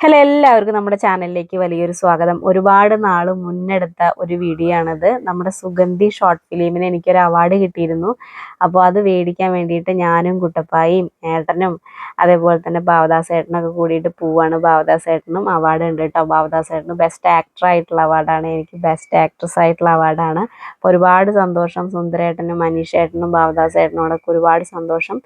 Hello എല്ലാവർക്കും നമ്മുടെ ചാനലിലേക്ക് വലിയൊരു സ്വാഗതം. ഒരുപാട് നാൾ മുന്നെടുത്ത ഒരു വീഡിയോ ആണിത്. നമ്മുടെ സുഗന്ധി ഷോർട്ട് ഫിലിമിന് എനിക്കൊരു അവാർഡ് കിട്ടിയിരുന്നു. അപ്പോൾ അത് മേടിക്കാൻ വേണ്ടിയിട്ട് ഞാനും കുട്ടപ്പായും ഏട്ടനും അതേപോലെ തന്നെ ഭാവദാസ് ഏട്ടനൊക്കെ കൂടിയിട്ട് പോവാണ്. ഭാവദാസ് ഏട്ടനും അവാർഡ് ഉണ്ട് കേട്ടോ. ഭാവദാസ് ഏട്ടന് ബെസ്റ്റ് ആക്ടർ ആയിട്ടുള്ള അവാർഡാണ് എനിക്ക് ബെസ്റ്റ് ആക്ട്രസ് ആയിട്ടുള്ള അവാർഡാണ് അപ്പോൾ ഒരുപാട് സന്തോഷം സുന്ദരേട്ടനും മനീഷ് ഏട്ടനും ഭാവദാസ് ഏട്ടനോടൊക്കെ ഒരുപാട് സന്തോഷം.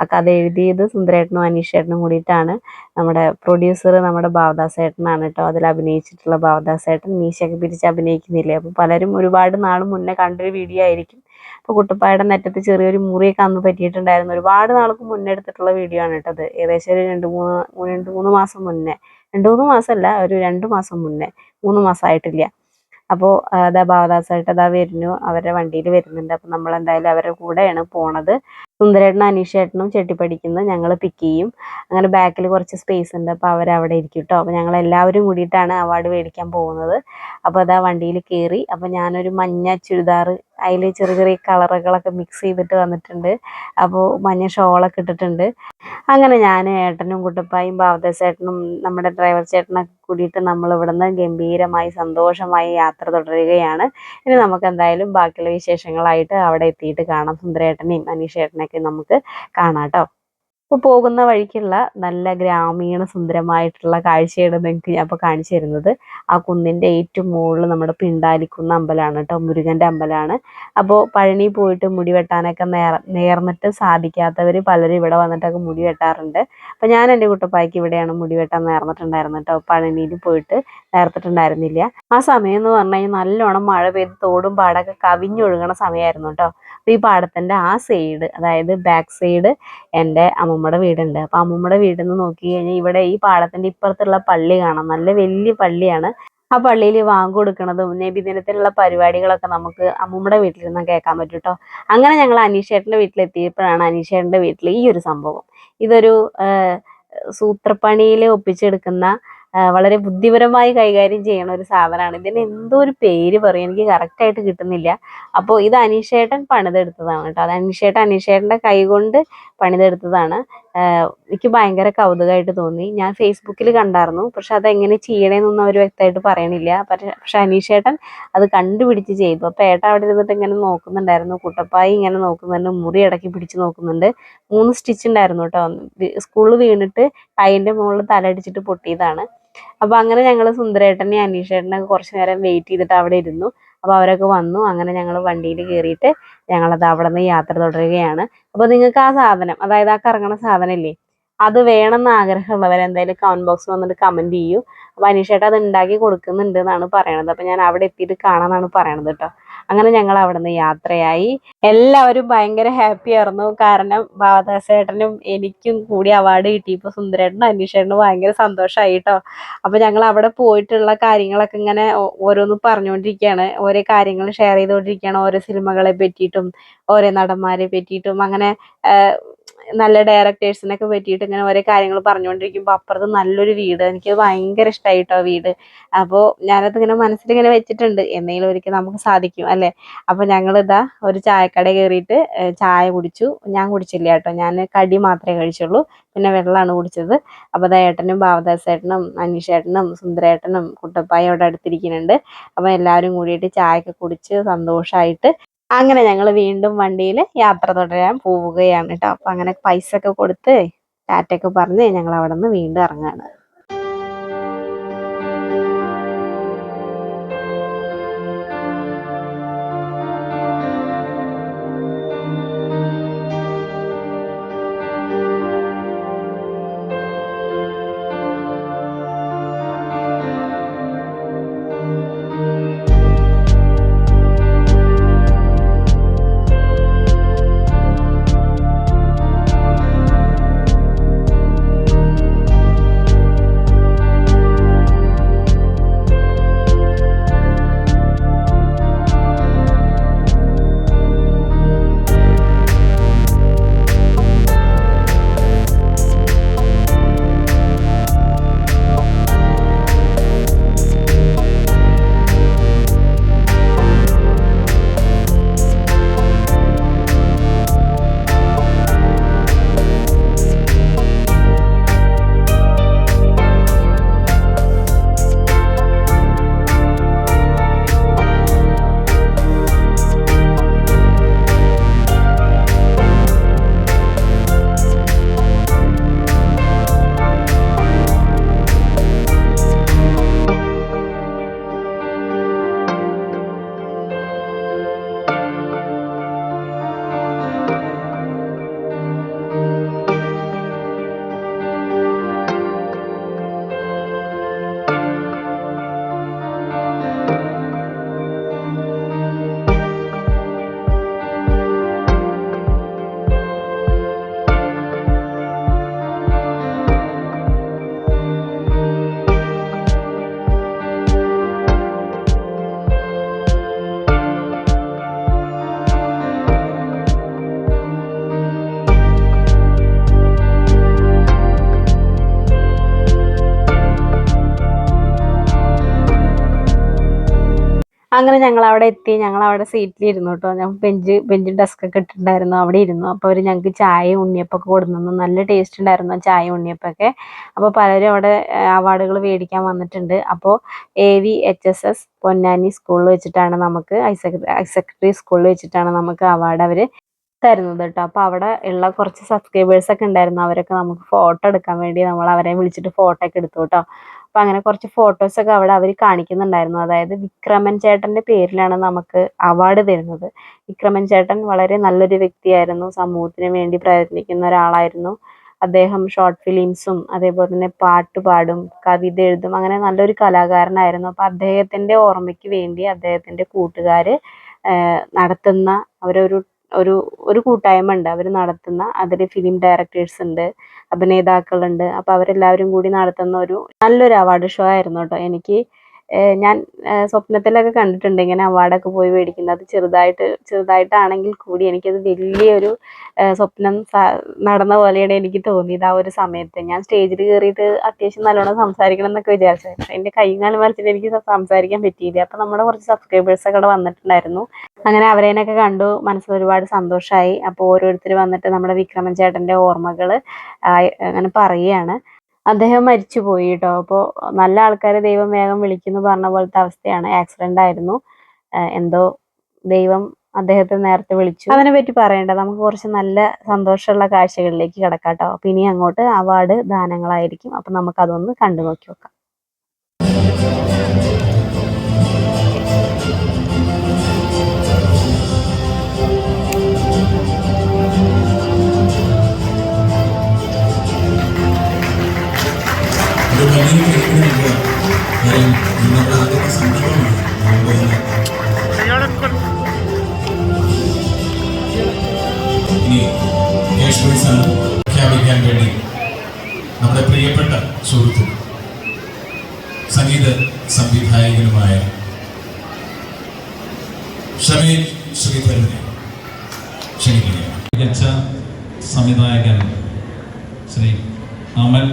ആ കഥ എഴുതിയത് സുന്ദരേട്ടനും മനീഷ് ഏട്ടനും കൂടിയിട്ടാണ്. നമ്മുടെ പ്രൊഡ്യൂസർ നമ്മുടെ ഭാവദാസ് ഏട്ടനാണ് കേട്ടോ. അതിൽ അഭിനയിച്ചിട്ടുള്ള ഭാവദാസ് ഏട്ടൻ മീശയൊക്കെ പിരിച്ച് അഭിനയിക്കുന്നില്ലേ? അപ്പോൾ പലരും ഒരുപാട് നാൾ മുന്നേ കണ്ടൊരു വീഡിയോ ആയിരിക്കും. അപ്പോൾ കുട്ടപ്പായുടെ നെറ്റത്ത് ചെറിയൊരു മുറിയൊക്കെ അന്ന് പറ്റിയിട്ടുണ്ടായിരുന്നു. ഒരുപാട് നാൾക്ക് മുന്നേ എടുത്തിട്ടുള്ള വീഡിയോ ആണ് അത്. ഏകദേശം ഒരു രണ്ട് മൂന്ന് രണ്ട് മൂന്ന് മാസം മുന്നേ. രണ്ട് മൂന്ന് മാസമല്ല ഒരു രണ്ട് മാസം മുന്നേ. മൂന്ന് മാസമായിട്ടില്ല. അപ്പോൾ അതാ ഭാവദാസായിട്ട് അതാ വരുന്നു. അവരുടെ വണ്ടിയിൽ വരുന്നുണ്ട്. അപ്പോൾ നമ്മൾ എന്തായാലും അവരുടെ കൂടെയാണ് പോണത്. സുന്ദരേട്ടനും അനീഷേട്ടനും ചെട്ടിപ്പടിക്കുന്നു ഞങ്ങൾ പിക്ക് ചെയ്യും. അങ്ങനെ ബാക്കിൽ കുറച്ച് സ്പേസ് ഉണ്ട്. അപ്പോൾ അവരവിടെ ഇരിക്കും കേട്ടോ അപ്പോൾ ഞങ്ങൾ എല്ലാവരും കൂടിയിട്ടാണ് അവാർഡ് മേടിക്കാൻ പോകുന്നത്. അപ്പോൾ അതാ വണ്ടിയിൽ കയറി അപ്പോൾ ഞാനൊരു മഞ്ഞ ചുരിദാർ അതിൽ ചെറിയ ചെറിയ കളറുകളൊക്കെ മിക്സ് ചെയ്തിട്ട് വന്നിട്ടുണ്ട്. അപ്പോൾ മഞ്ഞ ഷോളൊക്കെ ഇട്ടിട്ടുണ്ട്. അങ്ങനെ ഞാൻ ഏട്ടനും കുട്ടപ്പായും ഭാവദാസ് ചേട്ടനും നമ്മുടെ ഡ്രൈവർ ചേട്ടനൊക്കെ കൂടിയിട്ട് നമ്മൾ ഇവിടുന്ന് ഗംഭീരമായി സന്തോഷമായി യാത്ര തുടരുകയാണ്. ഇനി നമുക്ക് എന്തായാലും ബാക്കിയുള്ള വിശേഷങ്ങളായിട്ട് അവിടെ എത്തിയിട്ട് കാണാം സുന്ദരേട്ടനെയും അനീഷേട്ടനെയൊക്കെ നമുക്ക് കാണാം കേട്ടോ അപ്പോൾ പോകുന്ന വഴിക്കുള്ള നല്ല ഗ്രാമീണ സുന്ദരമായിട്ടുള്ള കാഴ്ചയാണ് നിങ്ങൾക്ക് ഞാൻ ഇപ്പോൾ കാണിച്ചു തരുന്നത്. ആ കുന്നിന്റെ ഏറ്റവും മുകളിൽ നമ്മുടെ പിണ്ടാലിക്കുന്ന അമ്പലമാണ് കേട്ടോ മുരുകന്റെ അമ്പലമാണ്. അപ്പോൾ പഴനി പോയിട്ട് മുടി വെട്ടാനൊക്കെ നേർ നേർന്നിട്ട് സാധിക്കാത്തവർ പലരും ഇവിടെ വന്നിട്ടൊക്കെ മുടി വെട്ടാറുണ്ട്. അപ്പോൾ ഞാൻ എന്റെ കുട്ടപ്പായ്ക്ക് ഇവിടെയാണ് മുടി വെട്ടാൻ നേർന്നിട്ടുണ്ടായിരുന്നത് കേട്ടോ പഴനിയിൽ പോയിട്ട് നേർത്തിട്ടുണ്ടായിരുന്നില്ല. ആ സമയം എന്ന് പറഞ്ഞു കഴിഞ്ഞാൽ നല്ലോണം മഴ പെയ്ത് തോടും പാടൊക്കെ കവിഞ്ഞൊഴുകണ സമയമായിരുന്നു കേട്ടോ അപ്പോൾ ഈ പാടത്തിന്റെ ആ സൈഡ് അതായത് ബാക്ക് സൈഡ് എന്റെ അമ്മൂമ്മയുടെ വീടുണ്ട്. അപ്പോൾ അമ്മൂമ്മയുടെ വീട് നിന്ന് നോക്കി കഴിഞ്ഞാൽ ഇവിടെ ഈ പാടത്തിന്റെ ഇപ്പുറത്തുള്ള പള്ളി കാണാം. നല്ല വലിയ പള്ളിയാണ്. ആ പള്ളിയിൽ വാങ്ങ് കൊടുക്കണതും നബിദിനത്തിലുള്ള പരിപാടികളൊക്കെ നമുക്ക് അമ്മൂമ്മയുടെ വീട്ടിൽ നിന്ന് കേൾക്കാൻ പറ്റും കേട്ടോ അങ്ങനെ ഞങ്ങൾ അനീഷേട്ടന്റെ വീട്ടിലെത്തിയപ്പോഴാണ് അനീഷേട്ടന്റെ വീട്ടിൽ ഈ ഒരു സംഭവം. ഇതൊരു സൂത്രപ്പണിയിൽ ഒപ്പിച്ചെടുക്കുന്ന വളരെ ബുദ്ധിപരമായി കൈകാര്യം ചെയ്യണ ഒരു സാധനമാണ്. ഇതിന് എന്തോ ഒരു പേര് പറയും. എനിക്ക് കറക്റ്റ് ആയിട്ട് കിട്ടുന്നില്ല. അപ്പോൾ ഇത് അനീഷേട്ടൻ പണിതെടുത്തതാണ് കേട്ടോ. അത് അനീഷേട്ടൻ അനീഷേട്ടന്റെ കൈ കൊണ്ട് പണിതെടുത്തതാണ്. എനിക്ക് ഭയങ്കര കൗതുകമായിട്ട് തോന്നി. ഞാൻ ഫേസ്ബുക്കിൽ കണ്ടായിരുന്നു. പക്ഷെ അതെങ്ങനെ ചെയ്യണേന്നൊന്നും അവർ വ്യക്തമായിട്ട് പറയണില്ല. പക്ഷെ പക്ഷെ അനീഷേട്ടൻ അത് കണ്ടുപിടിച്ച് ചെയ്തു. അപ്പോൾ ഏട്ടൻ അവിടെ ഇരുന്നിട്ട് ഇങ്ങനെ നോക്കുന്നുണ്ടായിരുന്നു. കുട്ടപ്പായി ഇങ്ങനെ നോക്കുന്നുണ്ട്. മുറി ഇടയ്ക്ക് പിടിച്ച് നോക്കുന്നുണ്ട്. മൂന്ന് സ്റ്റിച്ച് ഉണ്ടായിരുന്നു കേട്ടോ. സ്കൂളിൽ വീണിട്ട് കൈന്റെ മുകളിൽ തലടിച്ചിട്ട് പൊട്ടിയതാണ്. അപ്പോൾ അങ്ങനെ ഞങ്ങൾ സുന്ദരേട്ടനെയും അനീഷേട്ടനൊക്കെ കുറച്ചു നേരം വെയിറ്റ് ചെയ്തിട്ട് അവിടെ ഇരുന്നു. അപ്പോൾ അവരൊക്കെ വന്നു. അങ്ങനെ ഞങ്ങൾ വണ്ടിയിൽ കയറിയിട്ട് ഞങ്ങളത് അവിടെ നിന്ന് യാത്ര തുടരുകയാണ്. അപ്പോൾ നിങ്ങൾക്ക് ആ സാധനം അതായത് ആ കറങ്ങണ സാധനം ഇല്ലേ അത് വേണമെന്ന് ആഗ്രഹമുള്ളവർ എന്തായാലും കമന്റ് ബോക്സിൽ വന്നിട്ട് കമന്റ് ചെയ്യൂ. അപ്പോൾ അനീഷേട്ട അത് ഉണ്ടാക്കി കൊടുക്കുന്നുണ്ട് എന്നാണ് പറയണത്. അപ്പോൾ ഞാൻ അവിടെ എത്തിയിട്ട് കാണാമെന്നാണ് പറയണത് കേട്ടോ അങ്ങനെ ഞങ്ങൾ അവിടെ നിന്ന് യാത്രയായി. എല്ലാവരും ഭയങ്കര ഹാപ്പി ആയിരുന്നു. കാരണം ഭാവദാസേട്ടനും എനിക്കും കൂടി അവാർഡ് കിട്ടി. കിട്ടിയപ്പോൾ സുന്ദരേട്ടനും അനീഷേട്ടനും ഭയങ്കര സന്തോഷമായി കേട്ടോ അപ്പോൾ ഞങ്ങൾ അവിടെ പോയിട്ടുള്ള കാര്യങ്ങളൊക്കെ ഇങ്ങനെ ഓരോന്ന് പറഞ്ഞുകൊണ്ടിരിക്കുകയാണ്. ഓരോ കാര്യങ്ങൾ ഷെയർ ചെയ്തുകൊണ്ടിരിക്കുകയാണ്. ഓരോ സിനിമകളെ പറ്റിയിട്ടും ഓരോ നടന്മാരെ പറ്റിയിട്ടും. അങ്ങനെ നല്ല ഡയറക്ടേഴ്സിനൊക്കെ പറ്റിയിട്ട് ഇങ്ങനെ ഓരോ കാര്യങ്ങൾ പറഞ്ഞുകൊണ്ടിരിക്കുമ്പോൾ അപ്പുറത്ത് നല്ലൊരു വീട്. എനിക്ക് ഭയങ്കര ഇഷ്ടമായിട്ടോ വീട്. അപ്പോൾ ഞാനത് ഇങ്ങനെ മനസ്സിലിങ്ങനെ വെച്ചിട്ടുണ്ട്. എന്തെങ്കിലും ഒരിക്കൽ നമുക്ക് സാധിക്കും അല്ലേ? അപ്പോൾ ഞങ്ങളിതാ ഒരു ചായക്കട കയറിയിട്ട് ചായ കുടിച്ചു. ഞാൻ കുടിച്ചില്ല കേട്ടോ. ഞാൻ കടി മാത്രമേ കഴിച്ചുള്ളൂ. പിന്നെ വെള്ളമാണ് കുടിച്ചത്. അപ്പോൾ അതാ ഏട്ടനും ഭാവദാസേട്ടനും അനീഷേട്ടനും സുന്ദരേട്ടനും കുട്ടപ്പായ അവിടെ അടുത്തിരിക്കുന്നുണ്ട്. അപ്പോൾ എല്ലാവരും കൂടിയിട്ട് ചായയൊക്കെ കുടിച്ച് സന്തോഷമായിട്ട് അങ്ങനെ ഞങ്ങൾ വീണ്ടും വണ്ടിയിൽ യാത്ര തുടരാൻ പോവുകയാണ് കേട്ടോ അപ്പം അങ്ങനെ പൈസ ഒക്കെ കൊടുത്ത് ടാറ്റയൊക്കെ പറഞ്ഞ് ഞങ്ങൾ അവിടെ നിന്ന് വീണ്ടും ഇറങ്ങാണ്. അങ്ങനെ ഞങ്ങൾ അവിടെ എത്തി. ഞങ്ങൾ അവിടെ സീറ്റിൽ ഇരുന്നു കേട്ടോ ഞാൻ ബെഞ്ച് ബെഞ്ച് ഡെസ്ക് ഒക്കെ ഇട്ടിട്ടുണ്ടായിരുന്നു. അവിടെ ഇരുന്നു. അപ്പോൾ അവർ ഞങ്ങൾക്ക് ചായ ഉണ്ണിയപ്പൊക്കെ കൊടുന്നു. നല്ല ടേസ്റ്റ് ഉണ്ടായിരുന്നു ചായ ഉണ്ണിയപ്പൊക്കെ. അപ്പോൾ പലരും അവിടെ അവാർഡുകൾ മേടിക്കാൻ വന്നിട്ടുണ്ട്. അപ്പോൾ A V H S S Ponnani സ്കൂളിൽ വെച്ചിട്ടാണ് നമുക്ക് സെക്കൻഡറി സ്കൂളിൽ വെച്ചിട്ടാണ് നമുക്ക് അവാർഡ് അവർ തരുന്നത് കേട്ടോ അപ്പോൾ അവിടെ ഉള്ള കുറച്ച് സബ്സ്ക്രൈബേഴ്സ് ഒക്കെ ഉണ്ടായിരുന്നു. അവരൊക്കെ നമുക്ക് ഫോട്ടോ എടുക്കാൻ വേണ്ടി നമ്മൾ അവരെ വിളിച്ചിട്ട് ഫോട്ടോ ഒക്കെ എടുത്തു കേട്ടോ അപ്പോൾ അങ്ങനെ കുറച്ച് ഫോട്ടോസ് ഒക്കെ അവിടെ അവർ കാണിക്കുന്നുണ്ടായിരുന്നു. അതായത് വിക്രമൻ ചേട്ടന്റെ പേരിലാണ് നമുക്ക് അവാർഡ് തരുന്നത്. വിക്രമൻ ചേട്ടൻ വളരെ നല്ലൊരു വ്യക്തിയായിരുന്നു. സമൂഹത്തിന് വേണ്ടി പ്രയത്നിക്കുന്ന ഒരാളായിരുന്നു. അദ്ദേഹം ഷോർട്ട് ഫിലിംസും അതേപോലെ തന്നെ പാട്ട് പാടും കവിത എഴുതും അങ്ങനെ നല്ലൊരു കലാകാരനായിരുന്നു. അപ്പോൾ അദ്ദേഹത്തിന്റെ ഓർമ്മയ്ക്ക് വേണ്ടി അദ്ദേഹത്തിന്റെ കൂട്ടുകാർ നടത്തുന്ന അവരൊരു ഒരു ഒരു കൂട്ടായ്മ ഉണ്ട് അവർ നടത്തുന്ന അതിൽ ഫിലിം ഡയറക്ടേഴ്സ് ഉണ്ട് അഭിനേതാക്കളുണ്ട്. അപ്പോൾ അവരെല്ലാവരും കൂടി നടത്തുന്ന ഒരു നല്ലൊരു അവാർഡ് ഷോ ആയിരുന്നു കേട്ടോ. എനിക്ക് ഞാൻ സ്വപ്നത്തിലൊക്കെ കണ്ടിട്ടുണ്ട് ഇങ്ങനെ അവാർഡൊക്കെ പോയി മേടിക്കുന്നത്. ചെറുതായിട്ട് ചെറുതായിട്ടാണെങ്കിൽ കൂടി എനിക്കത് വലിയൊരു സ്വപ്നം നടന്ന പോലെയാണ് എനിക്ക് തോന്നിയത് ആ ഒരു സമയത്ത്. ഞാൻ സ്റ്റേജിൽ കയറിയിട്ട് അത്യാവശ്യം നല്ലോണം സംസാരിക്കണം എന്നൊക്കെ വിചാരിച്ചു. പക്ഷേ എന്റെ കൈയും കാലും എനിക്ക് സംസാരിക്കാൻ പറ്റിയില്ല. അപ്പം നമ്മുടെ കുറച്ച് സബ്സ്ക്രൈബേഴ്സ് ഒക്കെ അവിടെ വന്നിട്ടുണ്ടായിരുന്നു. അങ്ങനെ അവരേനൊക്കെ കണ്ടു. മനസ്സിൽ ഒരുപാട് സന്തോഷമായി അപ്പോൾ ഓരോരുത്തർ വന്നിട്ട് നമ്മുടെ വിക്രമൻ ചേട്ടന്റെ ഓർമ്മകൾ അങ്ങനെ പറയുകയാണ്. അദ്ദേഹം മരിച്ചു പോയി കേട്ടോ അപ്പോൾ നല്ല ആൾക്കാരെ ദൈവം വേഗം വിളിക്കുന്നു പറഞ്ഞ പോലത്തെ അവസ്ഥയാണ്. ആക്സിഡന്റ് ആയിരുന്നു. എന്തോ ദൈവം അദ്ദേഹത്തെ നേരത്തെ വിളിച്ചു. അതിനെ പറ്റി പറയണ്ട. നമുക്ക് കുറച്ച് നല്ല സന്തോഷമുള്ള കാഴ്ചകളിലേക്ക് കിടക്കാം കേട്ടോ. അപ്പൊ ഇനി അങ്ങോട്ട് അവാർഡ് ദാനങ്ങളായിരിക്കും. അപ്പൊ നമുക്ക് അതൊന്ന് കണ്ടു നോക്കി നോക്കാം. ഷമീൽ ശ്രീധരനെ ക്ഷണിക്കുകയാണ് മികച്ച സംവിധായകൻ Shri Amal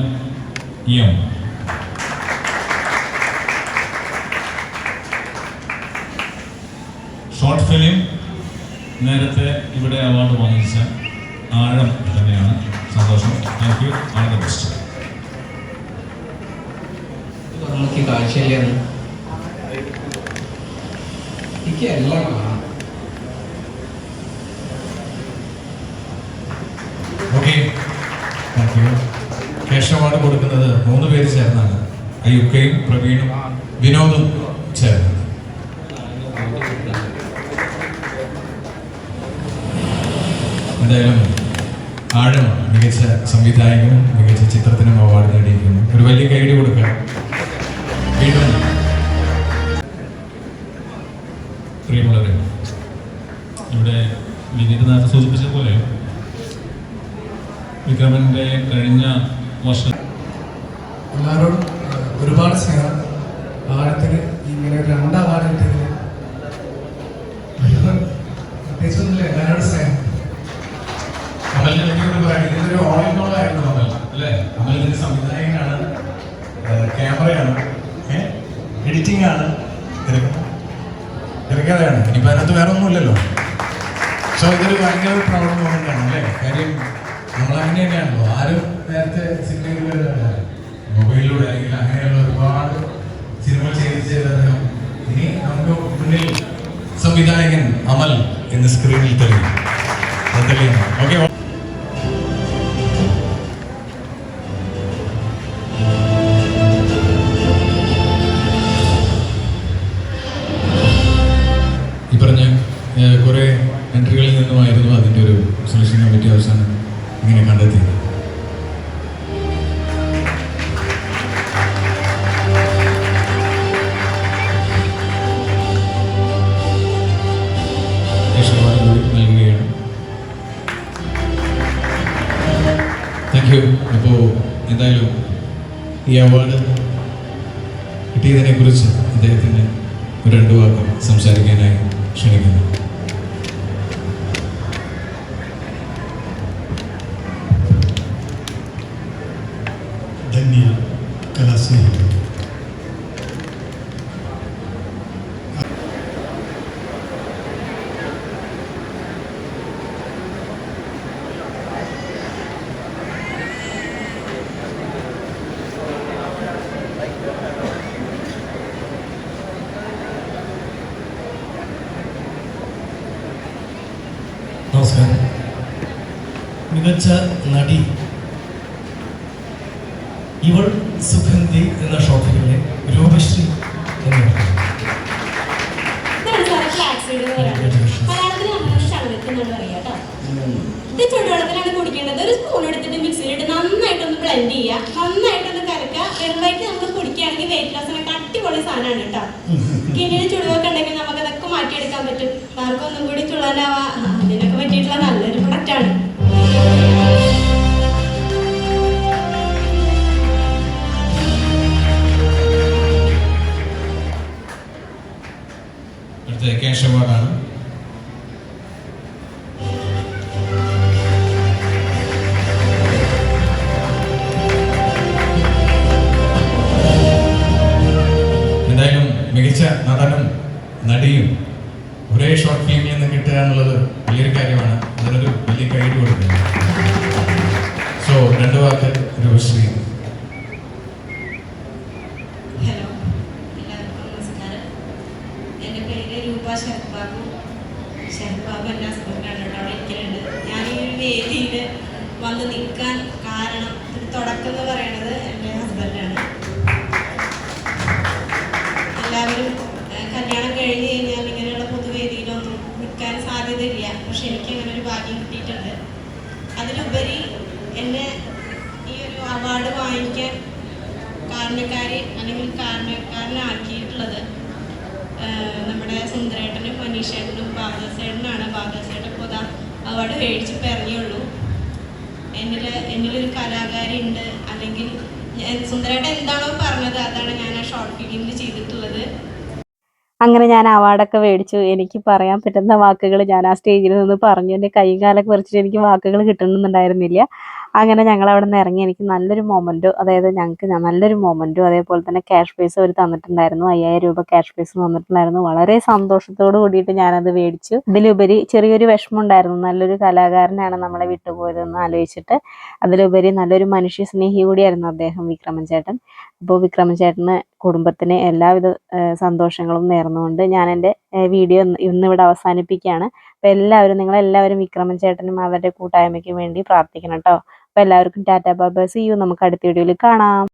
M. Short film നേരത്തെ ഇവിടെ അവാർഡ് വാങ്ങിച്ച ആഴം തന്നെയാണ് സന്തോഷം. Thank you all the best കാഴ്ചയില്ലായിരുന്നു എനിക്ക് എല്ലാം കാണാം. ഓക്കെ. കൊടുക്കുന്നത് മൂന്ന് പേര് ചേർന്നാണ്. അയ്യുക്കയും പ്രവീണും വിനോദും ചേർന്ന് എന്തായാലും ആഴം മികച്ച സംവിധായകനും മികച്ച ചിത്രത്തിനും അവാർഡ് നേടിയിരിക്കുന്നു. ഒരു വലിയ കൈഡി കൊടുക്കാം. വീണ്ടും പ്രിയമുള്ളവരെ ഇവിടെ വിനീത് നേരത്തെ സൂചിപ്പിച്ച പോലെ വിക്രമന്റെ കഴിഞ്ഞ വർഷം എല്ലാവരോടും ഒരുപാട് സ്നേഹം. ആഴത്തിന് ഇങ്ങനെ രണ്ട് കിട്ടിയതിൽ പ്രത്യേകിച്ചൊന്നുമില്ല എല്ലാവരോടും സ്നേഹം. എനിക്കൊന്ന് പറയാം ഇതിനൊരു ഓൾ സോ ഇതൊരു ഭയങ്കര പ്രൗഡ് മൊമെന്റ് ആണ് അല്ലേ? കാര്യം നമ്മൾ അങ്ങനെ തന്നെയാണല്ലോ ആരും നേരത്തെ സിനിമയിൽ മൊബൈലിലൂടെ അല്ലെങ്കിൽ അങ്ങനെയുള്ള ഒരുപാട് സിനിമ ചെയ്ത് ചെയ്ത് അദ്ദേഹം ഇനി നമുക്ക് മുന്നിൽ സംവിധായകൻ അമൽ എന്ന സ്ക്രീനിൽ തെളിയും. ഓക്കെ ഈ അവാർഡ് കിട്ടിയതിനെ കുറിച്ച് അദ്ദേഹത്തിന് ഒരു രണ്ട് വാക്ക് സംസാരിക്കാനായി ക്ഷണിക്കുന്നു. ധന്യ കലാസ്നേഹികൾ. നമസ്കാരം. മികച്ച നടി ഇവൾ സുഗന്ധി എന്ന ഷോപ്പിലെ രൂപശ്രീ എന്ന് ഇത് ചുടുവെള്ളത്തിലാണ് കുടിക്കേണ്ടത്. ഒരു സ്പൂൺ എടുത്തിട്ട് മിക്സിയിലിട്ട് നന്നായിട്ടൊന്ന് ബ്ലെൻഡ് ചെയ്യുക. നന്നായിട്ടൊന്ന് കലക്കുക. വെറുതായിട്ട് നമ്മൾ കുടിക്കുകയാണെങ്കിൽ വെയിറ്റ് ലോസിനൊക്കെ അടിപൊളി സാധനമാണ് കേട്ടോ. കിണിയിൽ ചുടുവൊക്കെ ഉണ്ടെങ്കിൽ നമുക്ക് അതൊക്കെ മാറ്റിയെടുക്കാൻ പറ്റും. ആർക്കും ഒന്നും കൂടി ചുള്ളാനാവാ. അവാർഡാണ് എന്തായാലും മികച്ച നടനും നടിയും ഒരേ ഷോർട്ട് ഫിലിമിൽ നിന്ന് കിട്ടുക എന്നുള്ളത് വലിയൊരു കാര്യമാണ്. അതിനൊരു വലിയ കൈഡ് കൊടുക്കുന്നത് സോ രണ്ട് വാക്ക് രൂപശ്രീ ഹലോ എല്ലാവർക്കും നമസ്കാരം എന്റെ പേര് രൂപ ശരത് ബാബു എന്റെ ഹസ്ബൻഡാണ് കേട്ടോ അവിടെ ഇരിക്കലുണ്ട്. ഞാൻ ഈ ഒരു വേദിയിൽ വന്ന് നിൽക്കാൻ കാരണം തുടക്കം എന്ന് പറയുന്നത് എന്റെ ഹസ്ബൻഡാണ്. എല്ലാവരും കല്യാണം കഴിഞ്ഞ് കഴിഞ്ഞാൽ ഇങ്ങനെയുള്ള പൊതുവേദിയിലൊന്നും നിൽക്കാൻ സാധ്യതയില്ല. പക്ഷെ എനിക്ക് അങ്ങനെ ഒരു ഭാഗ്യം കിട്ടിയിട്ടുണ്ട്. അതിലുപരി എന്നെ ഈ ഒരു അവാർഡ് വാങ്ങിക്കാൻ കാരണക്കാരി അല്ലെങ്കിൽ കാരണക്കാരനാക്കി സുന്ദരേട്ടനും മനീഷേട്ടനും ബാദാസേട്ടനാണ് ബാദാസേട്ടൻ ഇപ്പോൾ അതാ അവാർഡ് മേടിച്ച് പറഞ്ഞുള്ളൂ എന്നിൽ എന്നിലൊരു കലാകാരി ഉണ്ട്. അല്ലെങ്കിൽ സുന്ദരേട്ടൻ എന്താണോ പറഞ്ഞത് അതാണ് ഞാൻ ആ ഷോർട്ട് ഫിലിമിൽ ചെയ്തിട്ടുള്ളത്. അങ്ങനെ ഞാൻ അവാർഡൊക്കെ മേടിച്ചു. എനിക്ക് പറയാൻ പറ്റുന്ന വാക്കുകൾ ഞാൻ ആ സ്റ്റേജിൽ നിന്ന് പറഞ്ഞു. എന്റെ കൈകാലൊക്കെ കാലൊക്കെ എനിക്ക് വാക്കുകൾ കിട്ടുന്നുണ്ടായിരുന്നില്ല അങ്ങനെ ഞങ്ങൾ അവിടെ നിന്ന് ഇറങ്ങി. എനിക്ക് നല്ലൊരു മൊമെന്റും അതായത് ഞങ്ങൾക്ക് നല്ലൊരു മൊമെന്റും അതേപോലെ തന്നെ ക്യാഷ് പ്രൈസ് അവർ തന്നിട്ടുണ്ടായിരുന്നു. അയ്യായിരം രൂപ ക്യാഷ് പ്രൈസ് തന്നിട്ടുണ്ടായിരുന്നു. വളരെ സന്തോഷത്തോട് കൂടിയിട്ട് ഞാനത് മേടിച്ചു. ഇതിലുപരി ചെറിയൊരു വിഷമം ഉണ്ടായിരുന്നു നല്ലൊരു കലാകാരനാണ് നമ്മളെ വിട്ടുപോയതെന്ന് ആലോചിച്ചിട്ട്. അതിലുപരി നല്ലൊരു മനുഷ്യ സ്നേഹി കൂടിയായിരുന്നു അദ്ദേഹം വിക്രമൻ ചേട്ടൻ അപ്പോൾ വിക്രമൻ ചേട്ടന് കുടുംബത്തിന് എല്ലാവിധ സന്തോഷങ്ങളും നേർന്നുകൊണ്ട് ഞാൻ എന്റെ വീഡിയോ ഇന്ന് ഇന്നിവിടെ അവസാനിപ്പിക്കുകയാണ്. അപ്പോൾ എല്ലാവരും നിങ്ങളെല്ലാവരും വിക്രമൻ ചേട്ടനും അവരുടെ കൂട്ടായ്മയ്ക്കും വേണ്ടി പ്രാർത്ഥിക്കണം കേട്ടോ. അപ്പോൾ എല്ലാവർക്കും ടാറ്റാ ബാബ സി യു നമുക്ക് അടുത്ത വീഡിയോയിൽ കാണാം.